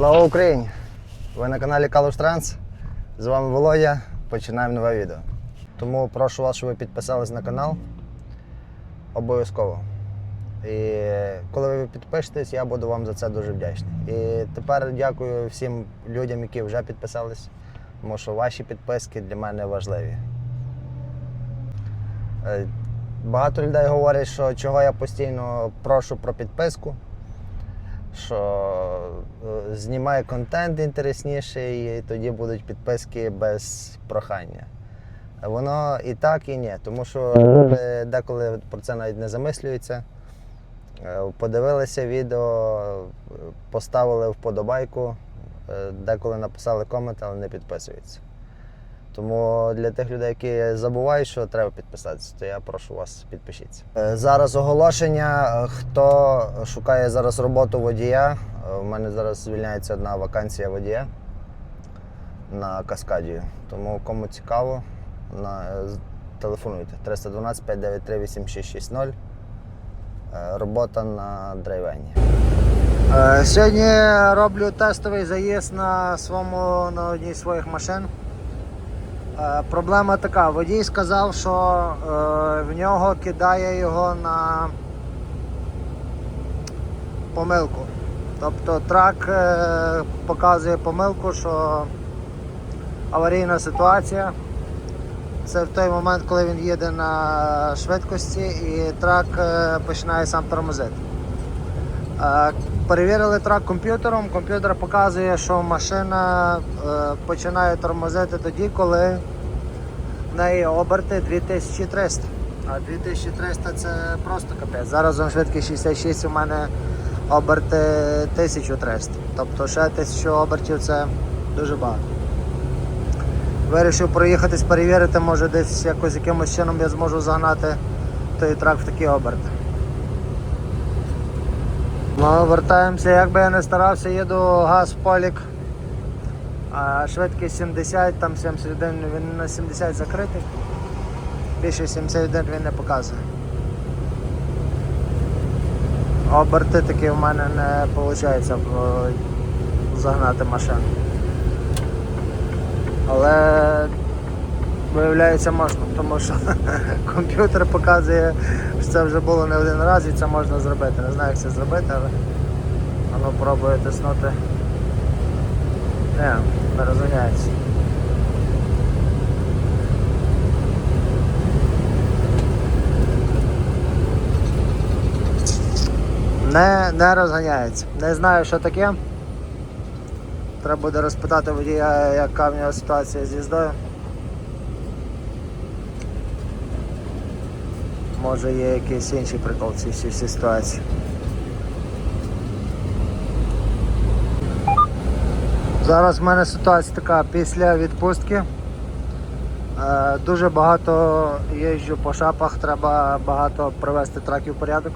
Слава Україні! Ви на каналі Калуш Транс. З вами Володя. Починаємо нове відео. Тому прошу вас, щоб ви підписались на канал. Обов'язково. І коли ви підпишетесь, я буду вам за це дуже вдячний. І тепер дякую всім людям, які вже підписались, тому що ваші підписки для мене важливі. Е, Багато людей говорять, що чого я постійно прошу про підписку що е, знімає контент інтересніший, і тоді будуть підписки без прохання. Воно і так, і ні. Тому що люди деколи про це навіть не замислюються. Е, Подивилися відео, е, поставили вподобайку, е, деколи написали комент, але не підписуються. Тому для тих людей, які забувають, що треба підписатися, то я прошу вас підпишіться. Е, Зараз оголошення. Е, Хто шукає зараз роботу водія? е, У мене зараз звільняється одна вакансія водія на каскаді. Тому кому цікаво, е, телефонуйте 312 593 8660. Е, Робота на драйвені. Е, Сьогодні роблю тестовий заїзд на своєму на одній з своїх машин. Е, Проблема така, водій сказав, що е, в нього кидає його на помилку. Тобто трак е, показує помилку, що аварійна ситуація. Це в той момент, коли він їде на швидкості і трак е, починає сам тормозити. Е, Перевірили трак комп'ютером. Комп'ютер показує, що машина е, починає тормозити тоді, коли в неї оберти 2300. А 2300 це просто капець. Зараз он швидкість 66, у мене оберти 1300. Тобто ще 1000 обертів це дуже багато. Вирішив проїхатись, перевірити, може десь якось якимось чином я зможу загнати той трак в такі оберти. Ну, вертаємося, як би я не старався, їду газ в полік. А швидкість 70, там 71, він на 70 закритий. Більше 71 він не показує. Оберти такі в мене не виходить загнати машину. Але виявляється можна, тому що комп'ютер показує, що це вже було не один раз і це можна зробити. Не знаю, як це зробити, але воно пробує тиснути. Не, не розганяється. Не, не розганяється. Не знаю, що таке. Треба буде розпитати водія, яка в нього ситуація з їздою. Може є якийсь інший прикол в цій ситуації. Зараз в мене ситуація така після відпустки. Е, Дуже багато їжджу по шапах, треба багато привести траків в порядок.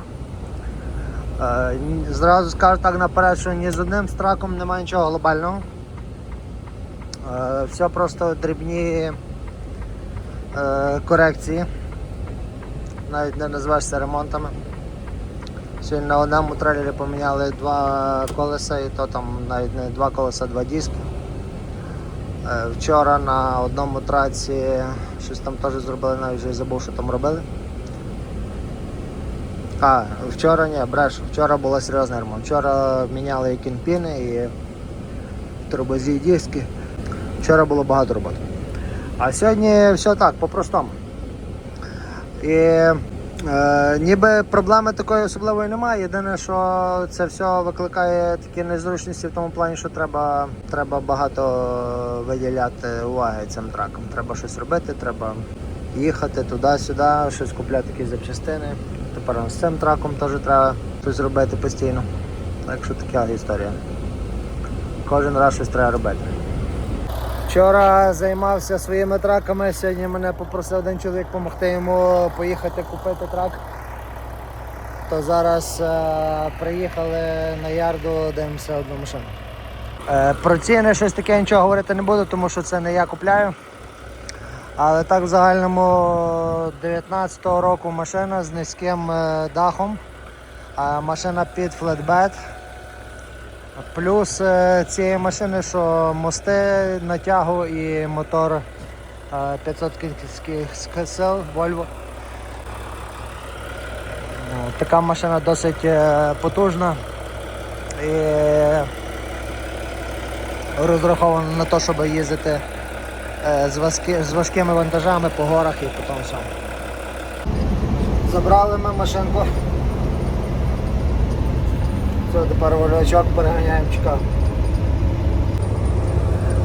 Е, Зразу скажу так наперед, що ні з одним з траком немає нічого глобального. Е, Все просто дрібні корекції. Навіть не назвеш це ремонтами. Сьогодні на одному трейлері поміняли два колеса і то там навіть не два колеса, два диски. Е, Вчора на одному траці щось там теж зробили, навіть вже забув, що там робили. А, вчора ні, брешу, вчора була серйозний ремонт. Вчора міняли і кінпіни, і турбозі, і диски. Вчора було багато роботи. А сьогодні все так, по-простому. І е, ніби проблеми такої особливої немає. Єдине, що це все викликає такі незручності в тому плані, що треба, треба багато виділяти уваги цим траком. Треба щось робити, треба їхати туди-сюди, щось купляти якісь запчастини. Тепер з цим траком теж треба щось робити постійно. Так що така історія. Кожен раз щось треба робити. Вчора займався своїми траками, сьогодні мене попросив один чоловік допомогти йому поїхати купити трак. То зараз е, приїхали на ярду, дивимося одну машину. Е, про ціни щось таке нічого говорити не буду, тому що це не я купляю. Але так в загальному 19-го року машина з низьким е, дахом. А машина під флетбет. Плюс е, цієї машини, що мости на тягу і мотор е, 500 кінських сил Volvo. Ну, Така машина досить е, потужна і розрахована на те, щоб їздити е, з, важки, з важкими вантажами по горах і по тому. Забрали ми машинку. Тепер вольвачок переганяємо чекав.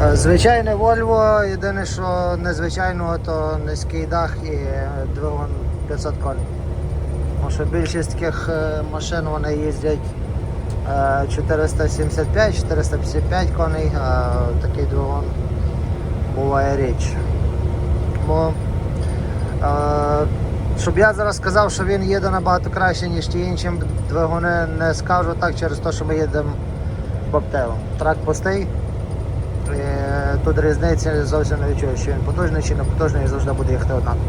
Е, Звичайне Volvo, єдине, що незвичайного, то низький дах і е, двигун 500 коней. Тому що більшість таких е, машин вони їздять е, 475-455 коней, а такий двигун буває річ. Е, щоб я зараз сказав, що він їде набагато краще, ніж ті інші двигуни, не скажу так через те, що ми їдемо бобтейлом. Трак пустий. І тут різниці зовсім не відчую, що він потужний чи не потужний і завжди буде їхати однаково.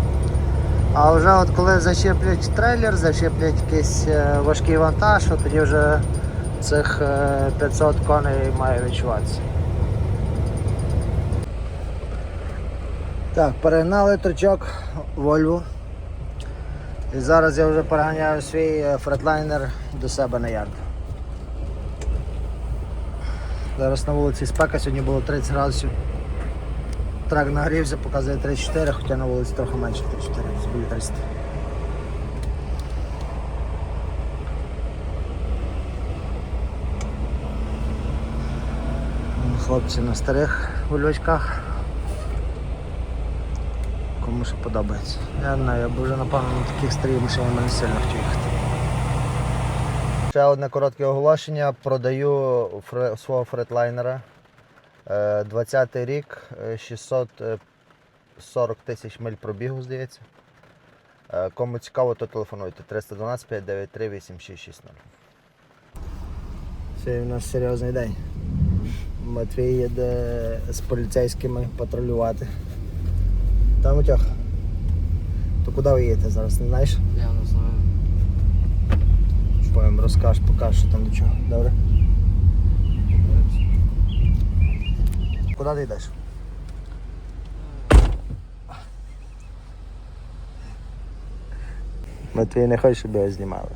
А вже от коли зачеплять трейлер, зачеплять якийсь е, важкий вантаж, от тоді вже цих е, 500 коней має відчуватися. Так, перегнали тричок Volvo. І зараз я вже переганяю свій е, фретлайнер до себе на ярд. Зараз на вулиці спека, сьогодні було 30 градусів. Трак нагрівся, показує 34, хоча на вулиці трохи менше 34, біля 30. Хлопці на старих вольвачках. Кому що подобається. Я не знаю, я б вже напевно на таких старих машинах не сильно хотів їхати. Ще одне коротке оголошення. Продаю фре- свого фретлайнера. Е, 20 рік, е, 640 тисяч миль пробігу, здається. Е, Кому цікаво, то телефонуйте 312 593 8660. Це у нас серйозний день. Матвій їде з поліцейськими патрулювати. Там утяг. То куди ви їдете зараз, не знаєш? Я не знаю. Поїм розкаж, покаж, що там до чого. Добре? Куди ти йдеш? Матвій не хоче, щоб його знімали.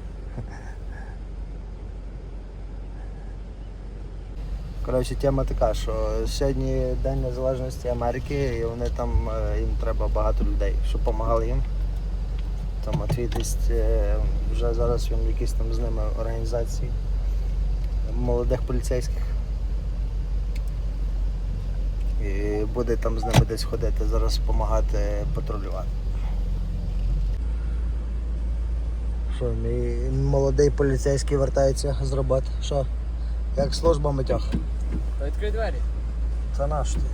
Коротше, тема така, що сьогодні День Незалежності Америки і вони там е, їм треба багато людей, щоб допомагали їм. То Матвій е, вже зараз він в якійсь там з ними організації молодих поліцейських. І буде там з ними десь ходити, зараз допомагати патрулювати. Що, мій молодий поліцейський вертається з роботи. Що? Як служба митьох? Та відкрий двері. Це наш ти.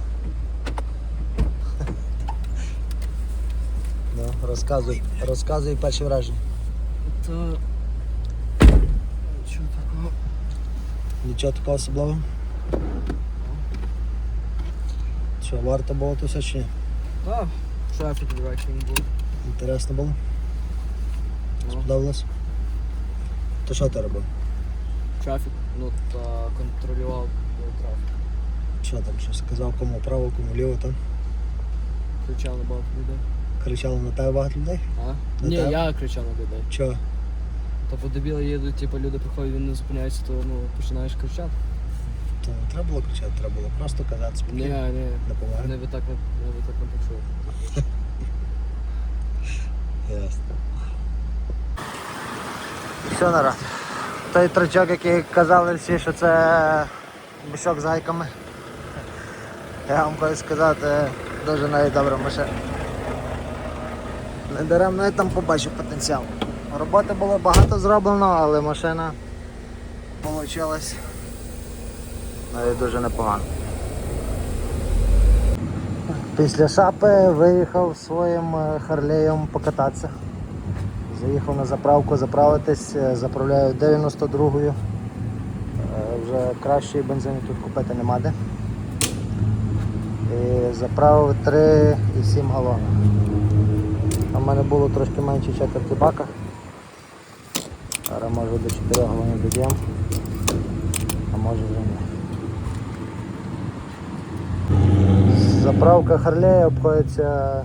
Ну, розказуй, розказуй перші враження. То... Чого такого? Нічого такого особливого. Що, варто було то все чи ні? Та, трафік ввечері був. Інтересно було? Ну, Сподобалось? То що ти робив? трафік, ну, та контролював е, трафік. Що там, що сказав, кому право, кому ліво там? Кричав на багато людей. Кричали на тебе багато людей? А? На Ні, тебе? я кричав на людей. Чого? Та по дебіли їдуть, типу люди приходять, він не зупиняється, то ну, починаєш кричати. То не треба було кричати, треба було просто казати Ні, спокійно. ні, Допомагати. не ви так не, не ви так не почули. Ясно. Все, народ. Той тричок, який казали всі, що це мішок з гайками. Я вам хочу сказати, дуже навіть добра машина. Не даремно я там побачив потенціал. Роботи було багато зроблено, але машина вийшла навіть дуже непогано. Після шапи виїхав своїм е, харлеєм покататися. Заїхав на заправку заправитись, е, заправляю 92-ю. Кращої бензину тут купити нема де. І заправив 3,7 галона. В мене було трошки менше четверті бака. Зараз може до 4 галонів додім. А може вже ні. Заправка Харлея обходиться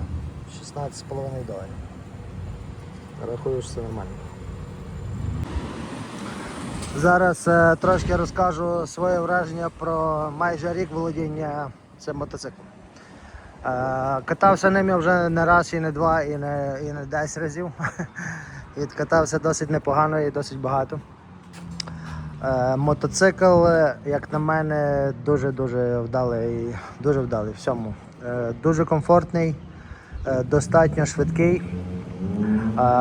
16,5 доларів. Рахую, що нормально. Зараз е, трошки розкажу своє враження про майже рік володіння цим мотоциклом. Е, катався ним я вже не раз і не два, і не, і не 10 разів. Відкатався досить непогано і досить багато. Е, мотоцикл, як на мене, дуже-дуже вдалий, дуже вдалий всьому. Е, дуже комфортний, е, достатньо швидкий.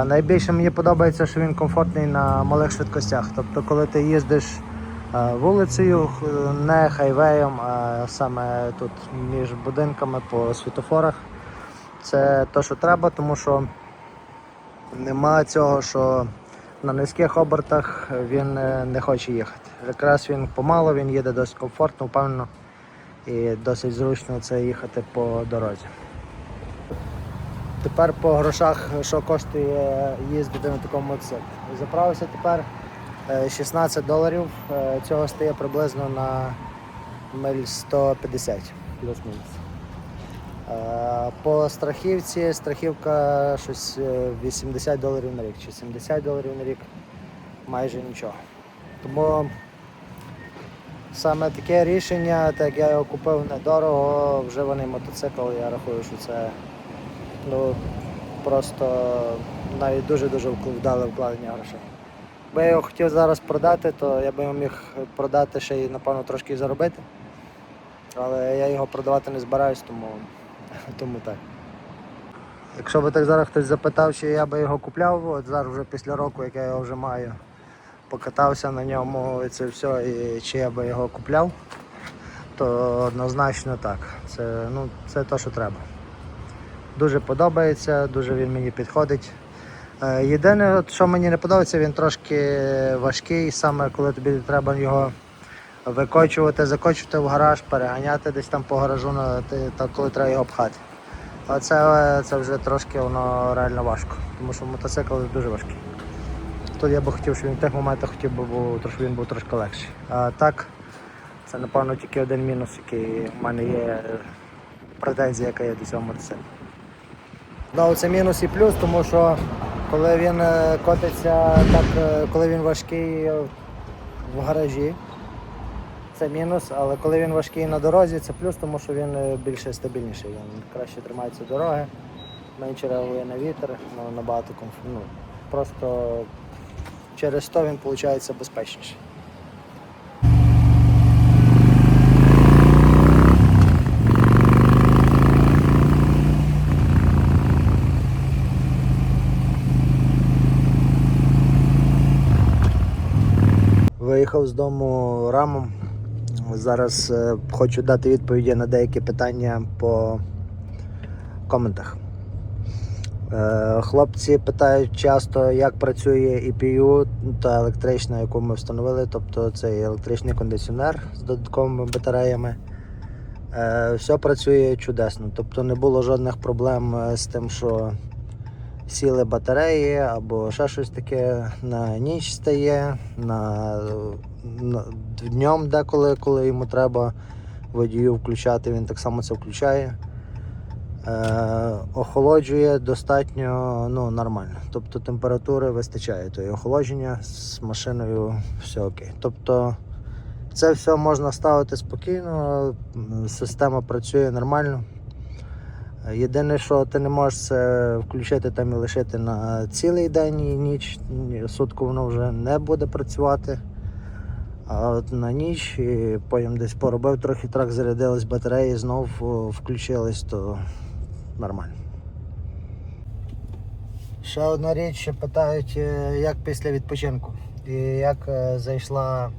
Найбільше мені подобається, що він комфортний на малих швидкостях. Тобто, коли ти їздиш е, вулицею, не хайвеєм, а саме тут між будинками по світофорах, це те, що треба, тому що нема цього, що на низьких обертах він е, не хоче їхати. Якраз він помало, він їде досить комфортно, впевнено і досить зручно це їхати по дорозі. Тепер по грошах, що коштує їздити на такому мотоциклі. Заправився тепер е, 16 доларів. Е, Цього стає приблизно на миль 150 плюс-мінус. Е, По страхівці страхівка щось е, 80 доларів на рік чи 70 доларів на рік, майже нічого. Тому саме таке рішення, так як я його купив недорого, вживаний мотоцикл, я рахую, що це ну, просто навіть дуже-дуже вдале вкладення грошей. Якби я його хотів зараз продати, то я би його міг продати ще й, напевно, трошки заробити. Але я його продавати не збираюсь, тому, тому так. Якщо би так зараз хтось запитав, чи я би його купляв, от зараз вже після року, як я його вже маю, покатався на ньому і це все, і чи я би його купляв, то однозначно так. Це, ну, це те, що треба. Дуже подобається, дуже він мені підходить. Е, Єдине, що мені не подобається, він трошки важкий, саме коли тобі треба його викочувати, закочувати в гараж, переганяти десь там по гаражу, та коли треба його пхати. А це, це вже трошки воно реально важко, тому що мотоцикл дуже важкий. Тут я би хотів, щоб він в тих моментах хотів би був, трошки, він був трошки легший. А так, це напевно тільки один мінус, який в мене є претензія, яка є до цього мотоциклу. Да, це мінус і плюс, тому що коли він е, котиться, так, е, коли він важкий е, в гаражі, це мінус, але коли він важкий на дорозі, це плюс, тому що він більше стабільніший. Він краще тримається дороги, менше реагує на вітер, ну, набагато комфортно. Ну, просто через то він виходить безпечніший. Виїхав з дому рамом. Зараз е, хочу дати відповіді на деякі питання по коментах. Е, хлопці питають часто, як працює EPU та електрична, яку ми встановили, тобто це електричний кондиціонер з додатковими батареями. Е, все працює чудесно, тобто не було жодних проблем з тим, що сіли батареї або ще щось таке на ніч стає, на, на днем деколи, коли йому треба водію включати, він так само це включає. Е, охолоджує достатньо ну, нормально. Тобто температури вистачає, то і охолодження з машиною все окей. Тобто це все можна ставити спокійно, система працює нормально. Єдине, що ти не можеш це включити там і лишити на цілий день і ніч. Ні, Сутку воно вже не буде працювати. А от на ніч і потім десь поробив трохи трак, зарядились батареї, знов о, включились, то нормально. Ще одна річ, ще питають, е, як після відпочинку. І як е, зайшла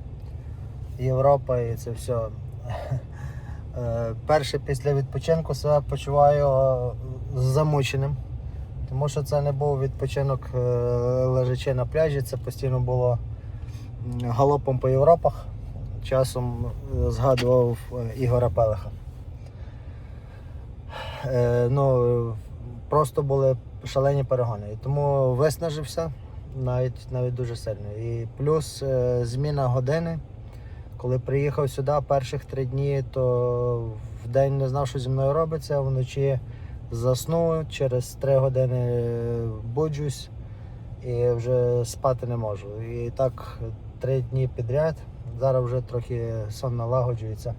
Європа і це все. Е, Перше після відпочинку себе почуваю е, замученим, тому що це не був відпочинок е, лежачи на пляжі, це постійно було галопом по Європах. Часом згадував Ігора Пелеха. Ну, просто були шалені перегони. І тому виснажився навіть, навіть дуже сильно. І плюс зміна години Коли приїхав сюди перших три дні, то в день не знав, що зі мною робиться, вночі заснув, через три години буджусь і вже спати не можу. І так три дні підряд. Зараз вже трохи сон налагоджується,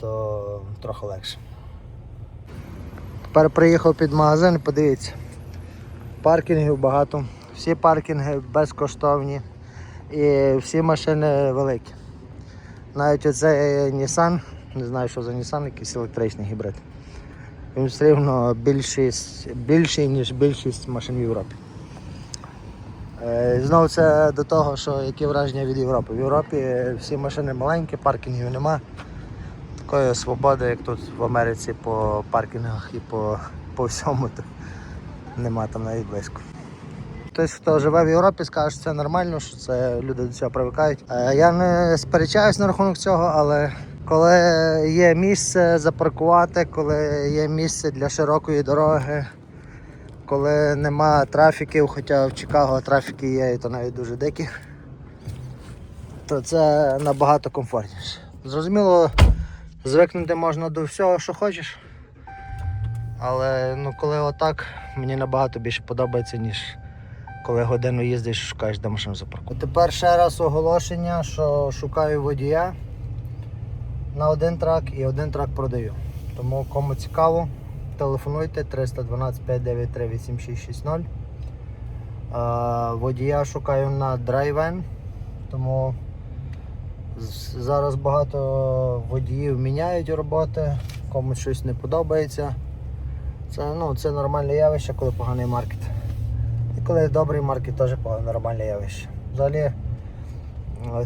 то трохи легше. Тепер приїхав під магазин, подивіться. Паркінгів багато. Всі паркінги безкоштовні і всі машини великі. Навіть оцей Nissan, не знаю, що за Nissan, якийсь електричний гібрид. Він все рівно більший, ніж більшість машин в Європі. Е, Знову це до того, що які враження від Європи. В Європі всі машини маленькі, паркінгів нема. Такої свободи, як тут в Америці по паркінгах і по, по всьому, то нема там навіть близько. Хтось, хто живе в Європі, скаже, що це нормально, що це люди до цього привикають. Е, Я не сперечаюсь на рахунок цього, але коли є місце запаркувати, коли є місце для широкої дороги, коли нема трафіків, хоча в Чикаго трафіки є, і то навіть дуже дикі, то це набагато комфортніше. Зрозуміло, звикнути можна до всього, що хочеш. Але ну, коли отак, мені набагато більше подобається, ніж коли годину їздиш, шукаєш, де машину запаркувати. Тепер ще раз оголошення, що шукаю водія на один трак і один трак продаю. Тому кому цікаво, телефонуйте 312 593 8660. Е, Водія шукаю на драйвен, тому зараз багато водіїв міняють роботи, комусь щось не подобається. Це, ну, це нормальне явище, коли поганий маркет. Коли добрий маркет, теж нормальне явище. Взагалі, е,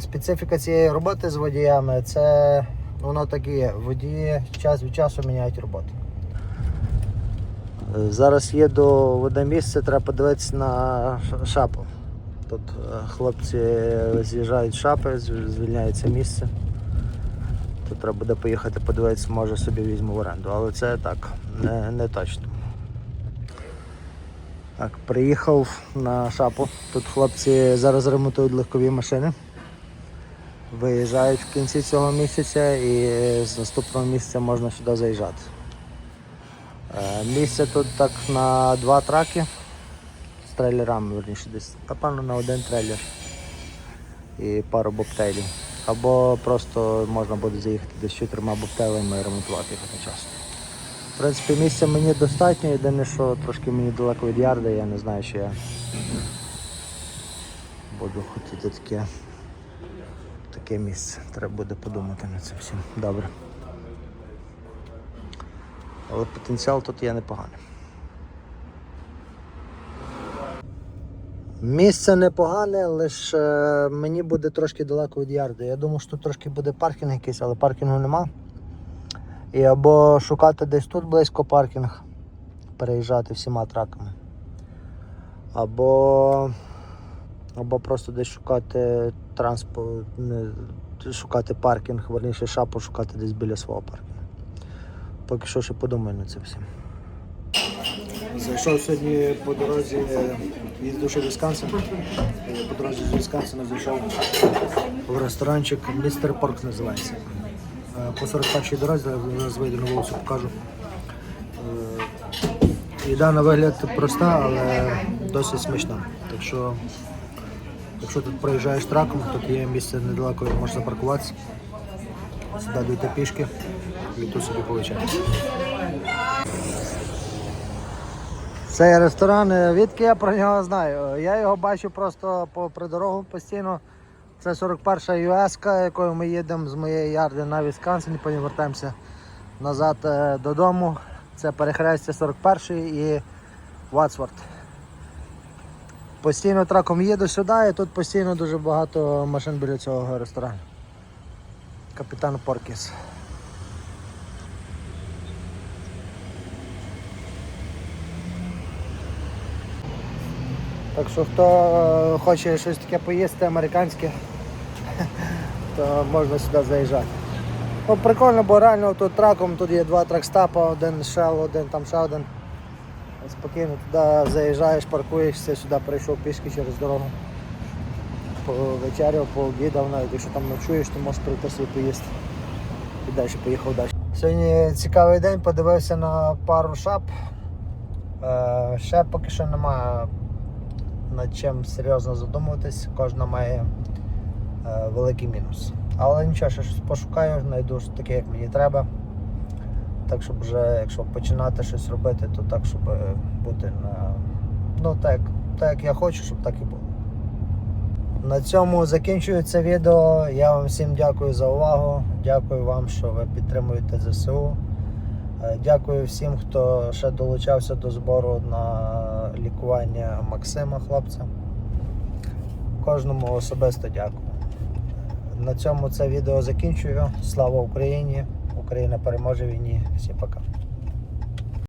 специфіка цієї роботи з водіями це воно так і є. Водії час від часу міняють роботу. Е, Зараз їду в одне місце, треба подивитися на шапу. Тут е, хлопці з'їжджають шапи, зв- звільняється місце. Тут треба буде поїхати подивитися, може собі візьму в оренду, але це так, не, не точно. Так, приїхав на шапу. Тут хлопці зараз ремонтують легкові машини. Виїжджають в кінці цього місяця і з наступного місяця можна сюди заїжджати. Е, Місце тут так на два траки з трейлерами, верніше десь, напевно, на один трейлер і пару бобтейлів. Або просто можна буде заїхати десь чотирма бобтейлами і ремонтувати їх одночасно. В принципі, місця мені достатньо, єдине, що трошки мені далеко від ярда, я не знаю, що я буду хотіти таке, таке місце. Треба буде подумати над цим всім. Добре. Але потенціал тут є непоганий. Місце непогане, лише е, мені буде трошки далеко від ярду. Я думаю, що тут трошки буде паркінг якийсь, але паркінгу нема. І або шукати десь тут близько паркінг, переїжджати всіма траками. Або, або просто десь шукати транспорт, не, шукати паркінг, верніше шапу шукати десь біля свого паркінгу. Поки що ще подумаю над цим всім. Зайшов сьогодні по дорозі, їздив ще Вісконсин. По дорозі з Вісконсина зайшов в ресторанчик Містер Порк називається. Е, По 41-й дорозі, зараз вийду на вулицю, покажу. Е, Їда на вигляд проста, але досить смачна. Так що, якщо тут проїжджаєш траком, тут є місце недалеко, можна запаркуватися. Сюди дійти пішки і тут собі получаєш. Цей ресторан, е, відки я про нього знаю. Я його бачу просто по при дорогу постійно. Це 41-ша US, якою ми їдемо з моєї ярди на Вісконсин, потім вертаємося назад е, додому. Це перехрестя 41-ї і Ватсворт. Постійно траком їду сюди і тут постійно дуже багато машин біля цього ресторану. Капітан Поркіс. Так що хто е, хоче щось таке поїсти американське, то можна сюди заїжджати. Ну, прикольно, бо реально тут траком тут є два тракстапа, один Shell, один там ще один. Спокійно туди заїжджаєш, паркуєшся, сюди прийшов пішки через дорогу. повечеряв, пообідав навіть, якщо там ночуєш, то можеш прийти собі поїсти. І далі поїхав далі. Сьогодні цікавий день, подивився на пару шап. Е, ще поки що немає над чим серйозно задумуватись, кожна має великий мінус. Але нічого, ще щось пошукаю, знайду таке, як мені треба. Так, щоб вже, якщо починати щось робити, то так, щоб бути на. Ну, так, так як я хочу, щоб так і було. На цьому закінчую це відео. Я вам всім дякую за увагу. Дякую вам, що ви підтримуєте ЗСУ. Е, Дякую всім, хто ще долучався до збору на лікування Максима, хлопця. Кожному особисто дякую. На цьому це відео закінчую. Слава Україні! Україна переможе війні. Всім пока.